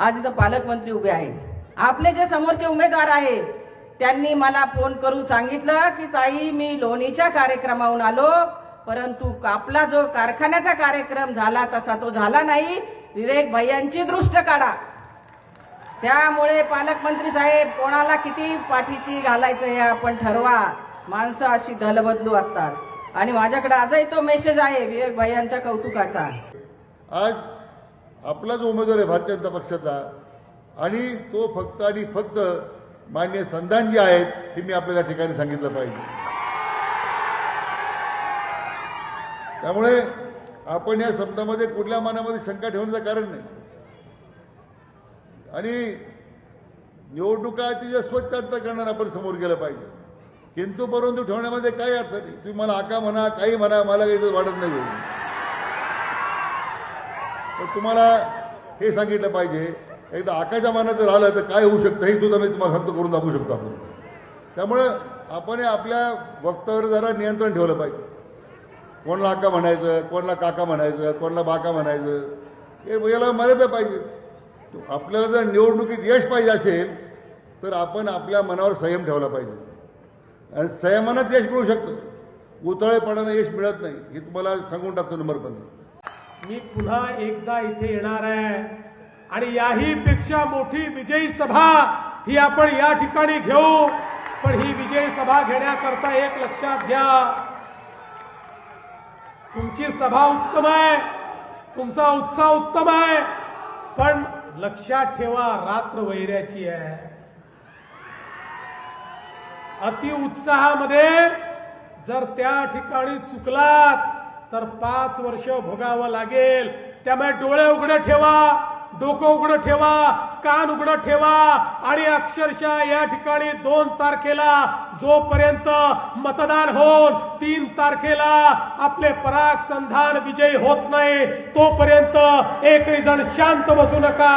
आज इथं पालकमंत्री उभे आहेत. आपले जे समोरचे उमेदवार आहेत त्यांनी मला फोन करून सांगितलं की ताई मी लोणीच्या कार्यक्रमाहून आलो परंतु आपला जो कारखान्याचा कार्यक्रम झाला तसा तो झाला नाही. विवेक भैयांची दृष्ट काढा. त्यामुळे पालकमंत्री साहेब कोणाला किती पाठीशी घालायचं हे आपण ठरवा. माणसं अशी दलबदलू असतात. आणि माझ्याकडे आजही तो मेसेज आहे विवेक भैयांच्या कौतुकाचा. आज आपलाच उमेदवार आहे भारतीय जनता पक्षाचा. आणि तो फक्त आणि फक्त मान्य संधान जे आहेत हे मी आपल्याला ठिकाणी सांगितलं पाहिजे. त्यामुळे आपण या शब्दामध्ये कुठल्या मनामध्ये शंका ठेवण्याचं कारण नाही. आणि निवडणुका अतिशय स्वच्छ अर्थ करणार आपण समोर गेलं पाहिजे. किंतु परंतु ठेवण्यामध्ये काही अर्थ नाही. तुम्ही मला आका म्हणा काही म्हणा मला काही वाटत नाही तर तुम्हाला हे सांगितलं पाहिजे एकदा आकाशा मनात जर आलं तर काय होऊ शकतं हे सुद्धा मी तुम्हाला सांगतो करून दाखवू शकतो आपण. त्यामुळं आपण हे आपल्या वक्तव्यावर जरा नियंत्रण ठेवलं पाहिजे. कोणाला आका म्हणायचं कोणाला काका म्हणायचं कोणाला बाका म्हणायचं हे याला मर्यादा पाहिजे. आपल्याला जर निवडणुकीत यश पाहिजे असेल तर आपण आपल्या मनावर संयम ठेवला पाहिजे. आणि संयमानात यश मिळू शकतं. उतळेपणानं यश मिळत नाही हे तुम्हाला सांगून टाकतो नंबर पण. मी पुन्हा एकदा इथे येणार आहे. आणि याही पेक्षा मोठी विजयी सभा ही आपण या ठिकाणी घेऊ. पण ही विजयी सभा घेण्याकरता एक लक्षात घ्या. तुमची सभा उत्तम आहे. तुमचा उत्साह उत्तम आहे. पण लक्षात ठेवा रात्र वैऱ्याची आहे. अति उत्साहामध्ये जर त्या ठिकाणी चुकलात तर पाच वर्ष भोगावं लागेल. त्यामुळे डोळे उघडं ठेवा डोकं उघडं ठेवा कान उघडं ठेवा. आणि अक्षरशः या ठिकाणी दोन तारखेला जोपर्यंत मतदान होऊन तीन तारखेला आपले पराग संधान विजयी होत नाही तोपर्यंत एकही जण शांत बसू नका.